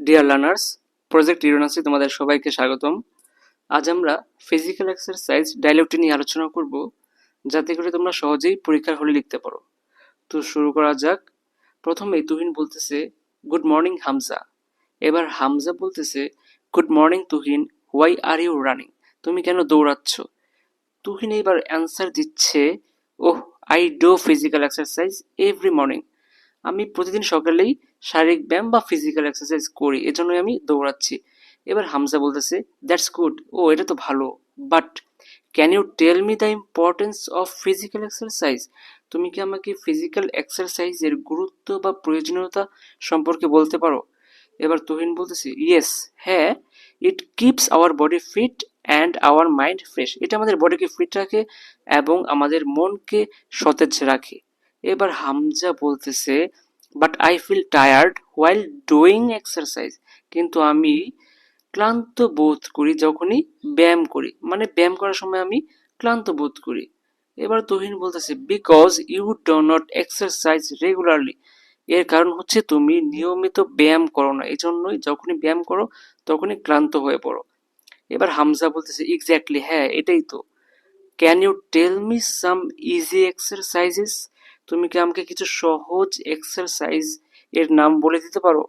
Dear learners project ইউরেনাসে তোমাদের সবাইকে স্বাগতম। আজ আমরা ফিজিক্যাল এক্সারসাইজ ডায়লগটি নিয়ে আলোচনা করব, যাতে করে তোমরা সহজেই পরীক্ষার হলে লিখতে পারো। তো শুরু করা যাক। প্রথমেই তুহিন বলতেছে গুড মর্নিং হামজা এবার হামজা বলতেছে good morning Tuhin. Why are you running তুমি কেন দৌড়াচ্ছ? তুহিন এবার অ্যান্সার দিচ্ছে, ওহ I do physical exercise every morning আমি প্রতিদিন সকালেই শারীরিক ব্যায়াম বা ফিজিক্যাল এক্সারসাইজ করি, এজন্যই আমি দৌড়াচ্ছি। এবার হামজা বলতেছে দ্যাটস গুড ও, এটা তো ভালো। But can you tell me the importance of physical exercise তুমি কি আমাকে ফিজিক্যাল এক্সারসাইজের গুরুত্ব বা প্রয়োজনীয়তা সম্পর্কে বলতে পারো? এবার তুহিন বলতেছে ইয়েস হ্যাঁ। It keeps our body fit and our mind fresh এটা আমাদের বডিকে ফিট রাখে এবং আমাদের মনকে সতেজ রাখে। এবার হামজা বলতেছে but I feel tired while doing exercise কিন্তু আমি ক্লান্ত বোধ করি যখনই ব্যায়াম করি। মানে ব্যায়াম করার সময় আমি ক্লান্ত বোধ করি। এবার তুহিন বলতেছে because you do not exercise regularly এর কারণ হচ্ছে তুমি নিয়মিত ব্যায়াম করো না। এই জন্যই যখনই ব্যায়াম করো, তখনই ক্লান্ত হয়ে পড়ো। এবার হামজা বলতেছে এক্স্যাক্টলি হ্যাঁ এটাই তো। Can you tell me some easy exercises তুমি কি আমাকে কিছু সহজ এক্সারসাইজ এর নাম বলে দিতে পারো?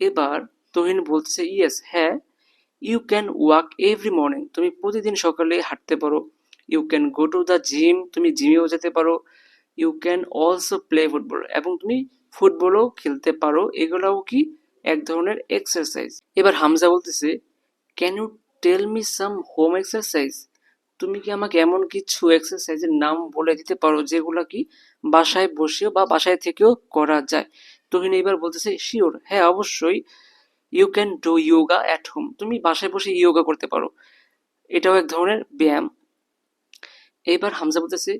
এবার তহিন বলছে ইয়েস হ্যাঁ you can walk every morning তুমি প্রতিদিন সকালে হাঁটতে পারো। You can go to the gym তুমি জিমেও যেতে পারো। You can also play football এবং তুমি ফুটবলও খেলতে পারো। এগুলোও কি এক ধরনের এক্সারসাইজ এবার হামজা বলতেছে can you tell me some home exercise তুমি কি আমাকে এমন কিছু এক্সারসাইজের নাম বলে দিতে পারো যেগুলো কি বাসায় বসেও বা বাসায় থেকেও করা যায়? তুহিন এবার বলতেছে শিওর হ্যাঁ অবশ্যই। You can do yoga at home তুমি বাসায় বসে ইয়োগা করতে পারো। এটাও এক ধরনের ব্যায়াম। এবার হামজা বলতেছে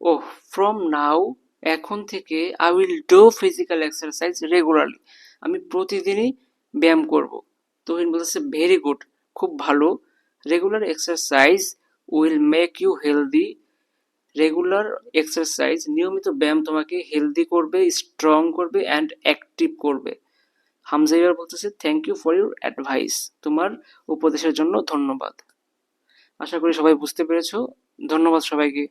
ও ফ্রম নাও এখন থেকে I will do physical exercise regularly আমি প্রতিদিনই ব্যায়াম করব। তুহিন বলতেছে ভেরি গুড খুব ভালো। Regular exercise will make you healthy regular exercise নিয়মিত ব্যায়াম তোমাকে হেলদি করবে স্ট্রং করবে অ্যান্ড অ্যাক্টিভ করবে। হামজা এবার বলতেছে thank you for your advice তোমার উপদেশের জন্য ধন্যবাদ। আশা করি সবাই বুঝতে পেরেছ। ধন্যবাদ সবাইকে।